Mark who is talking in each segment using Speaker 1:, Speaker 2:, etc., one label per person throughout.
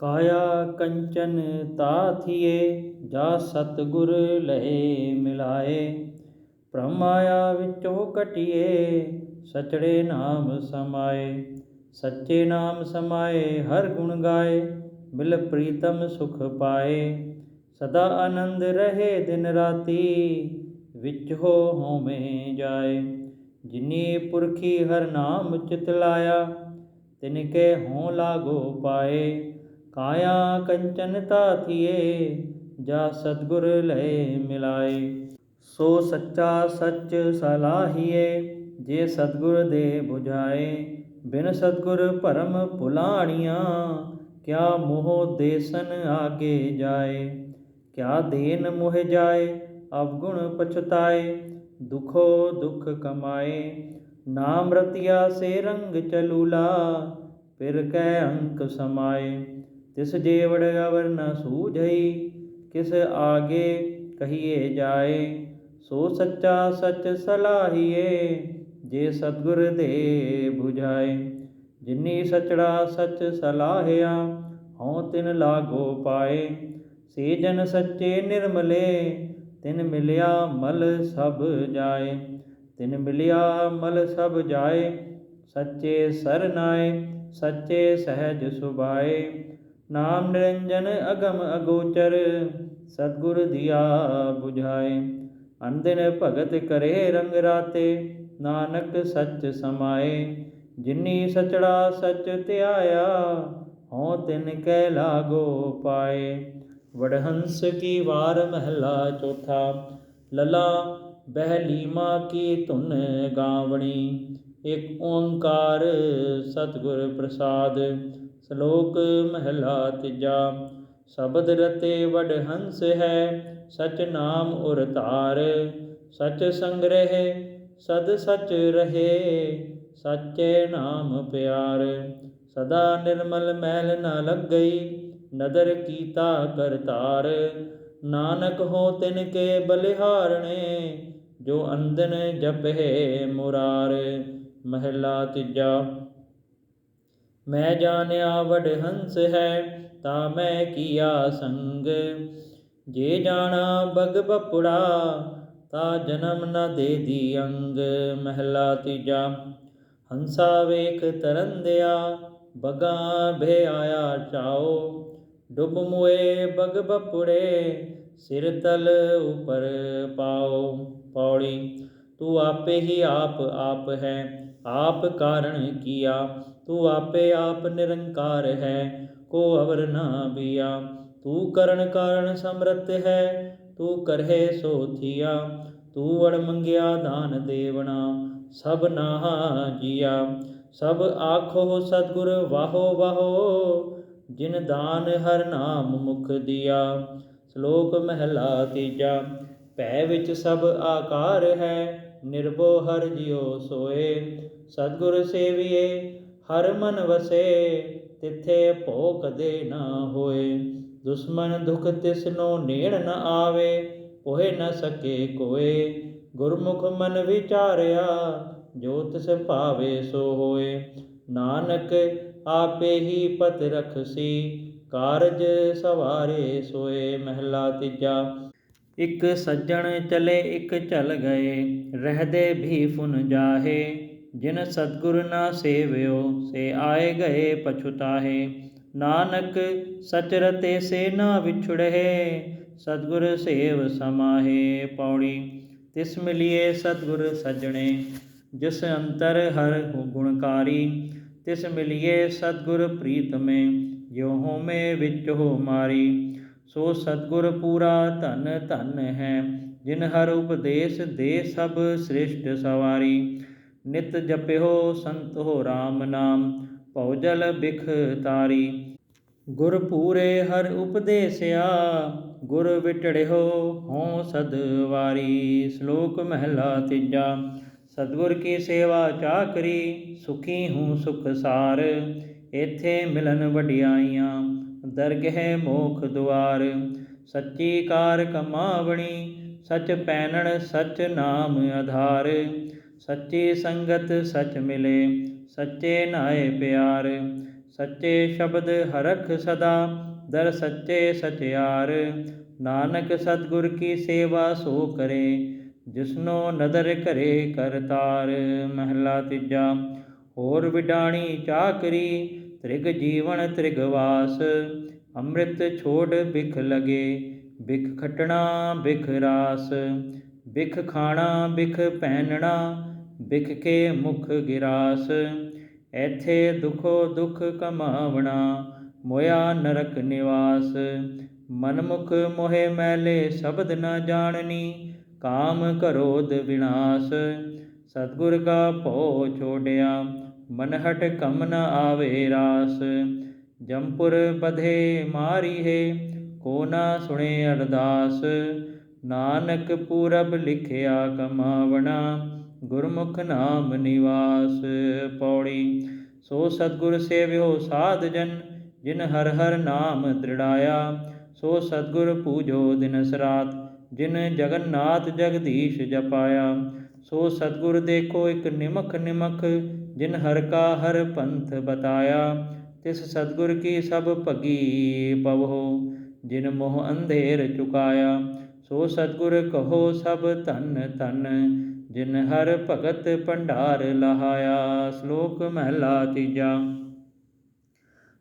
Speaker 1: ਕਾਇਆ ਕੰਚਨ ਤਾਥੀਏ, ਜਾ ਸਤਗੁਰ ਲਏ ਮਿਲਾਏ। ਪ੍ਰਮਾਇਆ ਵਿੱਚੋਂ ਕਟਿਏ, ਸਚੜੇ ਨਾਮ ਸਮਾਏ। ਸੱਚੇ ਨਾਮ ਸਮਾਏ, ਹਰ ਗੁਣ ਗਾਏ ਮਿਲ ਪ੍ਰੀਤਮ ਸੁਖ ਪਾਏ। ਸਦਾ ਆਨੰਦ ਰਹੇ ਦਿਨ ਰਾਤੀ, ਵਿੱਚ ਹੋ ਹੋਵੇਂ ਜਾਏ। ਜਿਨੀ ਪੁਰਖੀ ਹਰ ਨਾਮ ਚਿਤ ਲਾਇਆ, ਤਿਨ ਕੇ ਹੋਂ ਲਾਗੋ ਪਾਏ। ਕਾਇਆ ਕੰਚਨ ਤਾਥੀਏ ਜਾ ਸਤਗੁਰ ਲਏ ਮਿਲਾਏ ਸੋ ਸੱਚਾ ਸੱਚ ਸਲਾਹੀਏ ਜੇ ਸਤਗੁਰ ਦੇ 부ਝਾਏ ਬਿਨ ਸਤਗੁਰ ਭਰਮ ਭੁਲਾਣੀਆਂ ਕਿਆ ਮੋਹ ਦੇਸਨ ਆਗੇ ਜਾਏ ਕਿਆ ਦੇਨ ਮੋਹ ਜਾਏ ਅਵਗੁਣ ਪਛਤਾਏ ਦੁਖੋ ਦੁਖ ਕਮਾਏ ਨਾਮ ਰਤਿਆ ਸੇ ਰੰਗ ਚਲੂਲਾ ਫਿਰ ਕੈ ਅੰਕ ਸਮਾਏ ਤਿਸ ਜੇਵੜ ਅਵਰ ਨ ਸੂਝਈ, ਕਿਸ ਆਗੇ ਕਹੀਏ ਜਾਏ, ਸੋ ਸੱਚਾ ਸੱਚ ਸਲਾਹੀਏ, ਜੇ ਸਤਗੁਰ ਦੇ 부ਝਾਏ ਜਿਨੀ ਸਚੜਾ ਸੱਚ ਸਲਾਹਿਆ, ਹਉ ਤਿਨ ਲਾਗੋ ਪਾਏ। ਸੇ ਜਨ ਸੱਚੇ ਨਿਰਮਲੇ, ਤਿਨ ਮਿਲਿਆ ਮਲ ਸਭ ਜਾਏ। ਤਿਨ ਮਿਲਿਆ ਮਲ ਸਭ ਜਾਏ, ਸੱਚੇ ਸਰਨਾਏ ਸੱਚੇ ਸਹਿਜ ਸੁਭਾਏ। ਨਾਮ ਨਿਰੰਜਨ ਅਗਮ ਅਗੋਚਰ, ਸਤਗੁਰ ਦਿਆ 부ਝਾਏ ਅੰਦਿਨ ਭਗਤ ਕਰੇ ਰੰਗ ਰਾਤੇ, ਨਾਨਕ ਸੱਚ ਸਮਾਏ। ਜਿਨੀ ਸਚੜਾ ਸੱਚ ਧਿਆਇਆ, ਹਉ ਤਿਨ ਕੈ ਲਾਗੋ ਪਾਏ। ਵਡਹੰਸ ਕੀ ਵਾਰ ਮਹਲਾ ਚੌਥਾ, ਲਲਾ ਬਹਿਲੀਮਾ ਕੀ ਧੁਨ ਗਾਵਣੀ। ਇਕ ਓੰਕਾਰ ਸਤਿਗੁਰ ਪ੍ਰਸਾਦ ਸ਼ਲੋਕ ਮਹਲਾ ਤੀਜਾ, ਸ਼ਬਦ ਰਤੇ ਵਡ ਹੰਸ ਹੈ, ਸਚ ਨਾਮ ਉਰ ਧਾਰ, ਸਚ ਸੰਗ੍ਰਹਿ, ਸਦ ਸਚ ਰਹੇ, ਸਚੇ ਨਾਮ ਪਿਆਰ। ਸਦਾ ਨਿਰਮਲ ਮੈਲ ਨ ਲੱਗਈ, ਨਦਰ ਕੀਤਾ ਕਰਤਾਰ ਨਾਨਕ ਹੋ ਤਿਨ ਕੇ ਬਲਿਹਾਰਣੇ, ਜੋ ਅੰਦਨ ਜਪੇ ਮੁਰਾਰ। ਮਹਿਲਾ ਤੀਜਾ ਮੈਂ ਜਾਣਿਆ ਵਡ ਹੰਸ ਹੈ, ਤਾਂ ਮੈਂ ਕੀਆ ਸੰਗ। ਜੇ ਜਾਣਾ ਬਗ ਬਪੁੜਾ, ਤਾ ਜਨਮ ਨਾ ਦੇ ਦੀ ਅੰਗ। ਮਹਿਲਾ ਤੀਜਾ, ਹੰਸਾ ਵੇਖ ਤਰੰਦਿਆ ਬਗਾ ਭੇ ਆਇਆ ਚਾਓ। ਡੁੱਬ ਮੁਏ ਬਗ ਬਪੁੜੇ, ਸਿਰ ਤਲ ਉਪਰ ਪਾਓ। ਪੌੜੀ, ਤੂੰ ਆਪੇ ਹੀ ਆਪ ਆਪ ਹੈ। ਆਪ ਕਾਰਣ ਕੀਆ, ਤੂੰ ਆਪੇ ਆਪ ਨਿਰੰਕਾਰ ਹੈ, ਕੋ ਅਵਰ ਨਾ ਬਿਆ। ਤੂੰ ਕਰਨ ਕਾਰਣ ਸਮਰਤ ਹੈ, ਤੂੰ ਕਰਹਿ ਸੋ ਥੀਆ। ਤੂੰ ਵੜ ਮੰਗਿਆ ਦਾਨ ਦੇਵਣਾ, ਸਭ ਨਾਹਾ ਜੀਆ ਸਭ ਆਖੋ, ਸਤਿਗੁਰ, ਵਾਹੋ ਵਾਹੋ, ਜਿਨ ਦਾਨ ਹਰ ਨਾਮ ਮੁਖ ਦਿਆ। ਸ਼ਲੋਕ ਮਹਿਲਾ ਤੀਜਾ, ਭੈ ਵਿੱਚ ਸਭ ਆਕਾਰ ਹੈ ਨਿਰਭਉ ਹਰ ਜਿਉ ਸੋਏ, ਸਤਿਗੁਰ ਸੇਵੀਏ, ਹਰ ਮਨ ਵਸੇ, ਤਿੱਥੇ ਭੋ ਕਦੇ ਨਾ ਹੋਏ। ਦੁਸ਼ਮਨ ਦੁਖ ਤਿਸਨੋ ਨੇੜ ਨ ਆਵੇ, ਪੋਹਿ ਨ ਸਕੇ ਕੋਏ। ਗੁਰਮੁਖ ਮਨ ਵਿਚਾਰਿਆ, ਜੋ ਤਿਸ ਭਾਵੇ ਸੋ ਹੋਏ। ਨਾਨਕ ਆਪੇ ਹੀ ਪਤ ਰਖਸੀ, ਕਾਰਜ ਸਵਾਰੇ ਸੋਏ ਮਹਿਲਾ ਤੀਜਾ। ਇਕ ਸੱਜਣ ਚਲੇ, ਇਕ ਚਲ ਗਏ, ਰਹਦੇ ਵੀ ਫੁਨ ਜਾਹੇ, ਜਿਨ ਸਤਗੁਰ ਨਾ ਸੇਵਿਓ, ਸੇ ਆਏ ਗਏ ਪਛੁਤਾਹੇ ਨਾਨਕ ਸਚ ਰਤੇ ਸੇ ਨਾ ਵਿਛੜਹਿ, ਸਤਗੁਰ ਸੇਵ ਸਮਾਹੇ ਪੌੜੀ। ਤਿਸ ਮਿਲਿਏ ਸਤਗੁਰ ਸਜਣੇ, ਜਿਸ ਅੰਤਰ ਹਰ ਗੁਣਕਾਰੀ। ਤਿਸ ਮਿਲਿਏ ਸਤਗੁਰ ਪ੍ਰੀਤਮੇ ਜੋ ਹੋਮੇ ਵਿੱਚ ਹੋ ਮਾਰੀ। ਸੋ ਸਤਗੁਰ ਪੂਰਾ ਧਨ ਧਨ ਹੈ, ਜਿਨ ਹਰ ਉਪਦੇਸ਼ ਦੇ ਸਭ ਸ੍ਰਿਸ਼ਟ ਸਵਾਰੀ। ਨਿਤ ਜਪਿਓ ਹੋ RAM ਨਾਮ, ਭਉ ਜਲ ਬਿਖ ਤਾਰੀ। ਗੁਰ ਪੂਰੇ ਹਰ ਉਪਦੇਸਿਆ, ਗੁਰ ਵਿਟੜਿਓ ਹਉ ਸਦਵਾਰੀ ਸ਼ਲੋਕ ਮਹਿਲਾ ਤੀਜਾ, ਸਤਗੁਰ ਕੀ ਸੇਵਾ ਚਾਕਰੀ ਸੁਖੀ ਹੂੰ ਸੁਖ ਸਾਰ। ਇਥੇ ਮਿਲਨ ਵਡਿਆਈਆਂ ਦਰਗਹਿ ਮੋਖ ਦੁਆਰ। ਸੱਚੀ ਕਾਰ ਕਮਾਵਣੀ, ਸਚ ਪੈਨਣ ਸਚ ਨਾਮ ਆਧਾਰ। ਸੱਚੀ ਸੰਗਤ ਸਚ ਮਿਲੇ, ਸੱਚੇ ਨਾਏ ਪਿਆਰ। ਸੱਚੇ ਸ਼ਬਦ ਹਰਖ ਸਦਾ, ਦਰ ਸੱਚੇ ਸਚਿਆਰ। ਨਾਨਕ ਸਤਿਗੁਰ ਕੀ ਸੇਵਾ ਸੋ ਕਰੇ, ਜਿਸਨੋ ਨਦਰ ਕਰੇ ਕਰਤਾਰ। ਮਹਿਲਾ ਤੀਜਾ, ਹੋਰ ਵਿਡਾਣੀ ਚਾਕਰੀ ਤ੍ਰਿਗ ਜੀਵਨ ਤ੍ਰਿਗਵਾਸ ਅੰਮ੍ਰਿਤ ਛੋੜ ਬਿਖ ਲਗੇ ਬਿਖ ਖਟਣਾ ਬਿਖ ਰਾਸ ਬਿਖ ਖਾਣਾ ਬਿਖ ਪਹਿਨਣਾ ਬਿਖ ਕੇ ਮੁਖ ਗਿਰਾਸ, ਐਥੇ ਦੁਖੋ ਦੁਖ ਕਮਾਵਣਾ, ਮੋਇਆ ਨਰਕ ਨਿਵਾਸ, ਮਨਮੁਖ ਮੋਹਿ ਮੈਲੇ ਸ਼ਬਦ ਨਾ ਜਾਣਨੀ, ਕਾਮ ਕਰੋਧ ਵਿਨਾਸ਼, ਸਤਿਗੁਰ ਕਾ ਭਉ ਛੋੜਿਆ ਮਨਹਟ ਕਮ ਨ ਆਵੇ ਰਾਸ, ਜੰਪੁਰ ਬਧੇ ਮਾਰੀ ਹੈ, ਕੋ ਨਾ ਸੁਣੇ ਅਰਦਾਸ। ਨਾਨਕ ਪੂਰਬ ਲਿਖਿਆ ਕਮਾਵਣਾ, ਗੁਰਮੁਖ ਨਾਮ ਨਿਵਾਸ। ਪੌੜੀ, ਸੋ ਸਤਿਗੁਰ ਸੇਵਿਓ ਸਾਧ ਜਨ, ਜਿਨ ਹਰ ਹਰ ਨਾਮ ਦ੍ਰਿੜਾਇਆ, ਸੋ ਸਤਿਗੁਰ ਪੂਜੋ ਦਿਨਸ ਰਾਤ ਜਿਨ ਜਗਨਨਾਥ ਜਗਦੀਸ਼ ਜਪਾਇਆ। ਸੋ ਸਤਿਗੁਰ ਦੇਖੋ ਇਕ ਨਿਮਖ ਨਿਮਖ ਜਿਨ ਹਰ ਕਾ ਹਰ ਪੰਥ ਬਤਾਇਆ, ਤਿਸ ਸਤਿਗੁਰ ਕੀ ਸਭ ਭਗੀ ਪਵਹੁ ਜਿਨ ਮੋਹ ਅੰਧੇਰ ਚੁਕਾਇਆ, ਸੋ ਸਤਿਗੁਰ ਕਹੋ ਸਭ ਧਨ ਧਨ। ਜਿਨ ਹਰ ਭਗਤ ਭੰਡਾਰ ਲਹਾਇਆ, ਸ਼ਲੋਕ ਮਹਿਲਾ ਤੀਜਾ।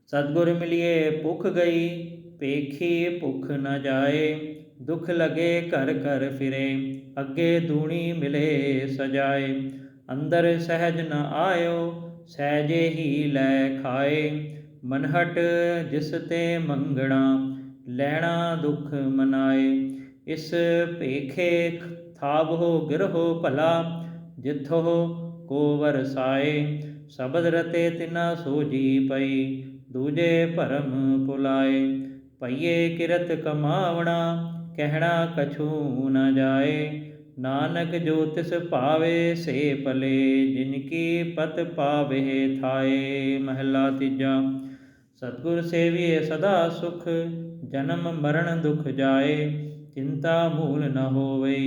Speaker 1: ਸਤਿਗੁਰ ਮਿਲਿਏ ਭੁਖ ਗਈ ਪੇਖੀ ਭੁਖ ਨਾ ਜਾਏ। ਦੁਖ ਲਗੇ ਘਰ ਘਰ ਫਿਰੇ, ਅੱਗੇ ਦੂਣੀ ਮਿਲੇ ਸਜਾਏ। ਅੰਦਰ ਸਹਿਜ ਨ ਆਇਓ, ਸਹਿਜੇ ਹੀ ਲੈ ਖਾਏ। ਮਨਹਟ ਜਿਸ ਤੇ ਮੰਗਣਾ, ਲੈਣਾ ਦੁਖ ਮਨਾਏ। ਇਸ ਭੇਖੇ ਥਾਬੋ ਗਿਰਹੋ ਭਲਾ ਜਿਥੋ ਕੋ ਵਰਸਾਏ ਸ਼ਬਦ ਰਤੇ ਤਿਨਾ ਸੋਜੀ ਪਈ, ਦੂਜੇ ਭਰਮ ਪੁਲਾਏ। ਪਈਏ ਕਿਰਤ ਕਮਾਵਣਾ, ਕਹਿਣਾ ਕਛੂ ਨ ਜਾਏ। ਨਾਨਕ ਜੋ ਤਿਸ ਭਾਵੇ ਸੇ ਭਲੇ, ਜਿਨ ਕੀ ਪਤ ਪਾਵੇ ਥਾਏ, ਮਹਿਲਾ ਤੀਜਾ। ਸਤਿਗੁਰ ਸੇਵੀਏ ਸਦਾ ਸੁਖ, ਜਨਮ ਮਰਨ ਦੁਖ ਜਾਏ, ਚਿੰਤਾ ਮੂਲ ਨ ਹੋਵੇ,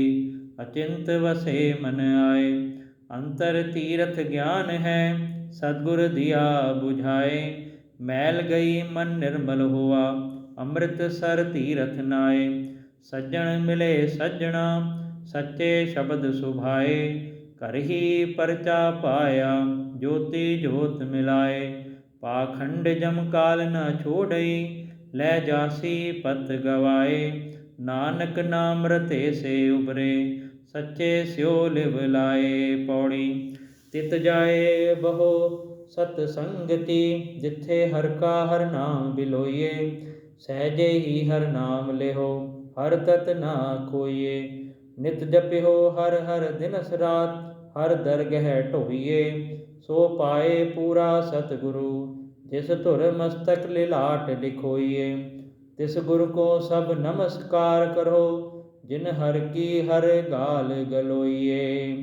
Speaker 1: ਅਚਿੰਤ ਵਸੇ ਮਨ ਆਏ। ਅੰਤਰ ਤੀਰਥ ਗਿਆਨ ਹੈ, ਸਤਿਗੁਰ ਦਿਆ 부ਝਾਏ ਮੈਲ ਗਈ ਮਨ ਨਿਰਮਲ ਹੋਆ ਅੰਮ੍ਰਿਤ ਸਰ ਤੀਰਥ ਨਾਏ। ਸੱਜਣ ਮਿਲੇ ਸੱਜਣਾ ਸੱਚੇ ਸ਼ਬਦ ਸੁਭਾਏ, ਘਰ ਹੀ ਪਰਚਾ ਪਾਇਆ, ਜੋਤੀ ਜੋਤ ਮਿਲਾਏ। ਪਾਖੰਡ ਜਮ ਕਾਲ ਨ ਛੋੜਈ, ਲੈ ਜਾਸੀ ਪਤ ਗਵਾਏ। ਨਾਨਕ ਨਾਮ ਰਤੇ ਸੇ ਉਬਰੇ ਸੱਚੇ ਸਿਓ ਲਿਵ ਲਾਏ ਪੌੜੀ। ਤਿਤ ਜਾਏ ਬਹੁ ਸਤ ਸੰਗਤੀ, ਜਿੱਥੇ ਹਰ ਕਾ ਹਰ ਨਾਮ ਬਿਲੋਈਏ, ਸਹਜੇ ਹੀ ਹਰ ਨਾਮ ਲਿਓ ਹਰ ਤਤ ਨਾ ਕੋਈਏ ਨਿਤ ਜਪਿਓ ਹਰ ਹਰ ਦਿਨਸ ਰਾਤ ਹਰ ਦਰਗਹਿ ਢੋਈਏ, ਸੋ ਪਾਏ ਪੂਰਾ ਸਤਿਗੁਰੂ, ਜਿਸ ਧੁਰ ਮਸਤਕ ਲਿਲਾਟ ਲਿਖੋਈਏ। ਤਿਸ ਗੁਰ ਕੋ ਸਭ ਨਮਸਕਾਰ ਕਰੋ, ਜਿਨ ਹਰ ਕੀ ਹਰ ਗਾਲ ਗਲੋਈਏ।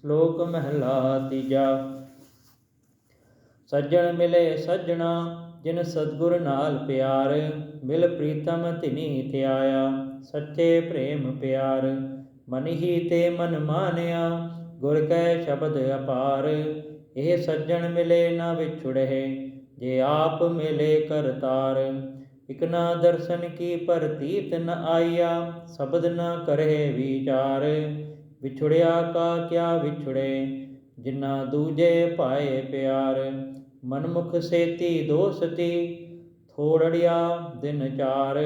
Speaker 1: ਸ਼ਲੋਕ ਮਹਿਲਾ ਤੀਜਾ। ਸੱਜਣ ਮਿਲੇ ਸੱਜਣਾ, ਜਿਨ ਸਤਗੁਰ ਨਾਲ ਪਿਆਰ, ਮਿਲ ਪ੍ਰੀਤਮ ਧਿਨੀ ਧਿਆਇਆ, ਸੱਚੇ ਪ੍ਰੇਮ ਪਿਆਰ। ਮਨ ਹੀ ਤੇ ਮਨ ਮਾਨਿਆ, ਗੁਰ ਕੈ ਸ਼ਬਦ ਅਪਾਰ। ਇਹ ਸੱਜਣ ਮਿਲੇ ਨਾ ਵਿਛੁੜੇ ਜੇ ਆਪ ਮਿਲੇ ਕਰਤਾਰ ਇਕ ਨਾ ਦਰਸ਼ਨ ਕੀ ਪ੍ਰਤੀਤ ਨ ਆਇਆ ਸ਼ਬਦ ਨ ਕਰੇ ਵਿਚਾਰ। ਵਿਛੜਿਆ ਕਾ ਕਿਆ ਵਿਛੜੇ ਜਿਨਾ ਦੂਜੇ ਪਾਏ ਪਿਆਰ। ਮਨਮੁਖ ਸੇਤੀ ਦੋਸਤੀ, ਥੋੜੜਿਆ ਦਿਨ ਚਾਰ।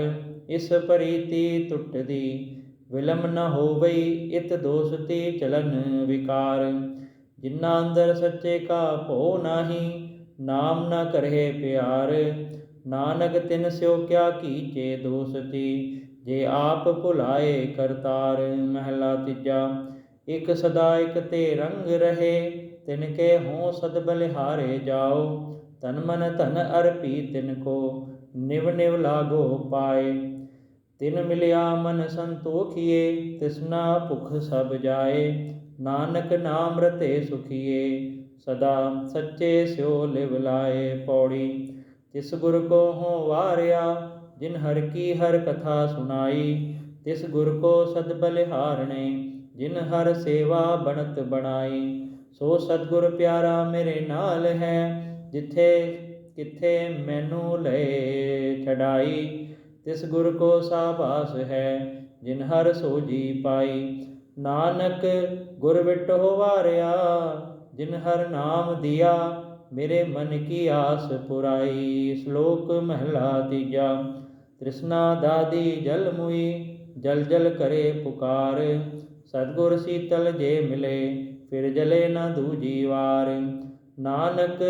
Speaker 1: ਇਸ ਪਰੀਤੀ ਟੁੱਟਦੀ ਵਿਲਮ ਨ ਹੋਵਈ ਇਤ ਦੋਸਤੀ ਚਲਨ ਵਿਕਾਰ। ਜਿਨਾ ਅੰਦਰ ਸੱਚੇ ਕਾ ਭੋ ਨਾਹੀ, ਨਾਮ ਨ ਕਰਹਿ ਪਿਆਰ। ਨਾਨਕ ਤਿਨ ਸਿਓ ਕਿਆ ਕੀਚੇ ਦੋਸਤੀ, ਜੇ ਆਪ ਭੁਲਾਏ ਕਰਤਾਰ। ਮਹਿਲਾ ਤੀਜਾ, ਇਕ ਸਦਾ ਇਕ ਤੇ ਰੰਗ ਰਹੇ, ਤਿਨ ਕੇ ਹੋ ਸਦ ਬਲਿਹਾਰੇ ਜਾਓ। ਤਨ ਮਨ ਧਨ ਅਰਪੀ ਤਿਨ ਕੋ, ਨਿਵ ਨਿਵ ਲਾਗੋ ਪਾਏ। ਤਿਨ ਮਿਲਿਆ ਮਨ ਸੰਤੋਖੀਏ, ਤਿਸਨਾ ਭੁਖ ਸਭ ਜਾਏ, ਨਾਨਕ ਨਾਮ ਰਤੇ ਸੁਖੀਏ, ਸਦਾ ਸੱਚੇ ਸਿਓ ਲਿਵ ਲਾਏ ਪੌੜੀ। ਤਿਸ ਗੁਰ ਕੋ ਹੋ ਵਾਰਿਆ, ਜਿਨ ਹਰ ਕੀ ਹਰ ਕਥਾ ਸੁਣਾਈ, ਤਿਸ ਗੁਰ ਕੋ ਸਦ ਬਲਿਹਾਰਣੇ ਜਿਨ ਹਰ ਸੇਵਾ ਬਣਤ ਬਣਾਈ। ਸੋ ਸਤਗੁਰ ਪਿਆਰਾ ਮੇਰੇ ਨਾਲ ਹੈ, ਜਿੱਥੇ ਕਿੱਥੇ ਮੈਨੂੰ ਲਏ ਛਡਾਈ। ਤਿਸ ਗੁਰ ਕੋ ਸਾਬਾਸ ਹੈ, ਜਿਨ ਹਰ ਸੋਜੀ ਪਾਈ। ਨਾਨਕ ਗੁਰ ਵਿਟੋ ਵਾਰਿਆ, ਜਿਨ ਹਰ ਨਾਮ ਦਿਆ, ਮੇਰੇ ਮਨ ਕੀ ਆਸ ਪੁਰਾਈ। ਸ਼ਲੋਕ ਮਹਿਲਾ ਤੀਜਾ, ਤ੍ਰਿਸ਼ਨਾ ਦਾਦੀ ਜਲ ਮੁਈ, ਜਲ ਜਲ ਕਰੇ ਪੁਕਾਰ। ਸਤਗੁਰ ਸੀਤਲ ਜੇ ਮਿਲੇ, ਫਿਰ ਜਲੇ ਨਾ ਦੂਜੀ ਵਾਰ। ਨਾਨਕ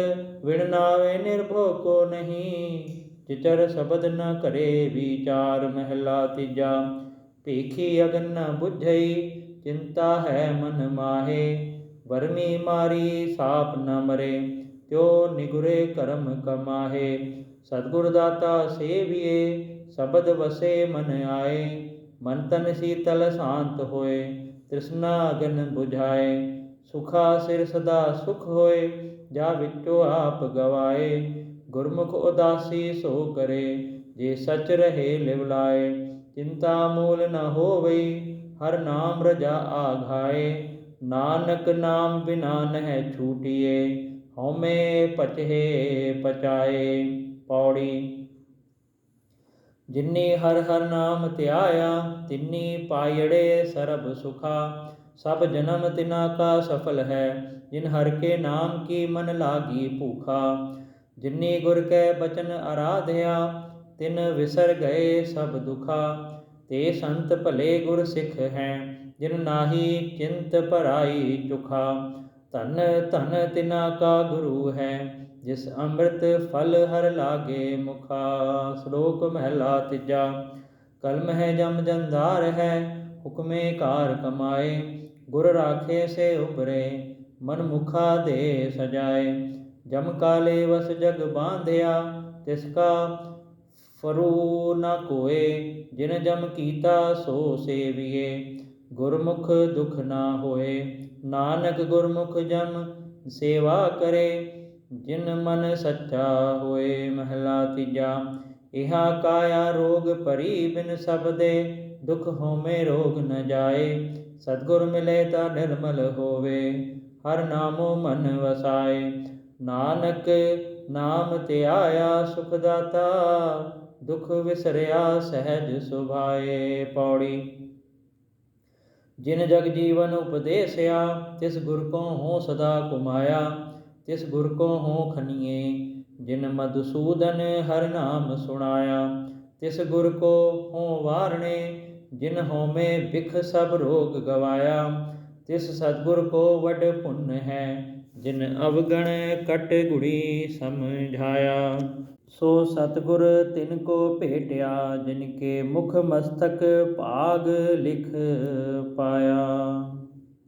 Speaker 1: ਵਿਣ ਨਾਵੇ ਨਿਰਭਉ ਕੋ ਨਹੀਂ ਚਿਚਰ ਸ਼ਬਦ ਨ ਕਰੇ ਵਿਚਾਰ ਮਹਿਲਾ ਤੀਜਾ, ਭੀਖੀ ਅਗਨ ਨ ਬੁਝਈ, ਚਿੰਤਾ ਹੈ ਮਨ ਮਾਹੇ, ਵਰਮੀ ਮਾਰੀ ਸਾਪ ਨ ਮਰੇ, ਤਿਉ ਨਿਗੁਰੇ ਕਰਮ ਕਮਾਹੇ, ਸਤਿਗੁਰ ਦਾਤਾ ਸੇਵੀਏ, ਸ਼ਬਦ ਵਸੇ ਮਨ ਆਏ, ਮਨ ਤਨ ਸੀਤਲ ਸ਼ਾਂਤ ਹੋਏ, ਤ੍ਰਿਸ਼ਨਾ ਅਗਨ 부ਝਾਏ ਸੁਖਾ ਸਿਰ ਸਦਾ ਸੁਖ ਹੋਏ, ਜਾ ਵਿੱਚੋ ਆਪ ਗਵਾਏ ਗੁਰਮੁਖ ਉਦਾਸੀ ਸੋ ਕਰੇ ਜੇ ਸਚ ਰਹੇ ਲਿਵ ਲਾਏ ਚਿੰਤਾ ਮੂਲ ਨ ਹੋਵਈ ਹਰ ਨਾਮ ਰਜਾ ਆਘਾਏ ਨਾਨਕ ਨਾਮ ਬਿਨਾ ਨਹਿ ਛੂਟੀਏ ਹਉਮੈ ਪਚੇ ਪਚਾਏ ਪੌੜੀ ਜਿਨੀ ਹਰ ਹਰ ਨਾਮ ਧਿਆਇਆ ਤਿਨੀ ਪਾਇੜੇ ਸਰਬ ਸੁਖਾ ਸਭ ਜਨਮ ਤਿਨਾ ਕਾ ਸਫਲ ਹੈ ਜਿਨ ਹਰ ਕੇ ਨਾਮ ਕੀ ਮਨ ਲਾਗੀ ਭੂਖਾ ਜਿਨੀ ਗੁਰ ਕੈ ਬਚਨ ਆਰਾਧਿਆ, ਤਿਨ ਵਿਸਰ ਗਏ ਸਭ ਦੁਖਾ। ਤੇ ਸੰਤ ਭਲੇ ਗੁਰ ਸਿੱਖ ਹੈ, ਜਿਨ ਨਾਹੀ ਚਿੰਤ ਭਰਾਈ ਚੁਖਾ। ਧਨ ਧਨ ਤਿਨਾ ਕਾ ਗੁਰੂ ਹੈ, ਜਿਸ ਅੰਮ੍ਰਿਤ ਫਲ ਹਰ ਲਾਗੇ ਮੁਖਾ। ਸ਼ਲੋਕ ਮਹਿਲਾ ਤੀਜਾ, ਕਲਮ ਹੈ ਜਮ ਜੰਦਾਰ ਹੈ, ਹੁਕਮੇ ਕਾਰ ਕਮਾਏ। ਗੁਰ ਰਾਖੇ ਸੇ ਉਬਰੇ ਮਨ ਮੁਖਾ ਦੇ ਸਜਾਏ। ਜਮ ਕਾਲੇ ਵਸ ਜਗ ਬਾਂਧਿਆ, ਤਿਸ ਕਾ ਫਰੂ ਨ ਕੋਏ, ਜਿਨ ਜਮ ਕੀਤਾ ਸੋ ਸੇਵੀਏ। ਗੁਰਮੁਖ ਦੁਖ ਨਾ ਹੋਏ, ਨਾਨਕ ਗੁਰਮੁਖ ਜਮ ਸੇਵਾ ਕਰੇ। ਜਿਨ ਮਨ ਸੱਚਾ ਹੋਏ, ਮਹਿਲਾ ਤੀਜਾ, ਇਹਾ ਕਾਇਆ ਰੋਗ ਭਰੀ ਬਿਨ ਸਬਦੇ, ਦੁਖ ਹੋਮੇ ਰੋਗ ਨ ਜਾਏ। ਸਤਗੁਰ ਮਿਲੇ ਤਾਂ ਨਿਰਮਲ ਹੋਵੇ, ਹਰ ਨਾਮੋ ਮਨ ਵਸਾਏ। ਨਾਨਕ ਨਾਮ ਧਿਆਇਆ ਸੁਖ ਦਾਤਾ ਦੁਖ ਵਿਸਰਿਆ ਸਹਿਜ ਸੁਭਾਏ ਪੌੜੀ। ਜਿਨ ਜਗ ਜੀਵਨ ਉਪਦੇਸਿਆ, ਤਿਸ ਗੁਰ ਕੋ ਹੋ ਸਦਾ ਕੁਮਾਇਆ, ਤਿਸ ਗੁਰ ਕੋ ਹੋ ਖਨੀਏ। ਜਿਨ ਮਦਸੂਦਨ ਹਰ ਨਾਮ ਸੁਣਾਇਆ, ਤਿਸ ਗੁਰ ਕੋ ਹੋ ਵਾਰਣੇ। ਜਿਨ ਹੋਮੇ ਵਿਖ ਸਭ ਰੋਗ ਗਵਾਇਆ, ਤਿਸ ਸਤਗੁਰ ਕੋ ਵਡ ਪੁੰਨ ਹੈ। ਜਿਨ ਅਵਗਣ ਕਟ ਗੁੜੀ ਸਮਝਾਇਆ, ਸੋ ਸਤਗੁਰ ਤਿਨ ਕੋ ਭੇਟਿਆ, ਜਿਨ ਕੇ ਮੁਖ ਮਸਤਕ ਭਾਗ ਲਿਖ ਪਾਇਆ।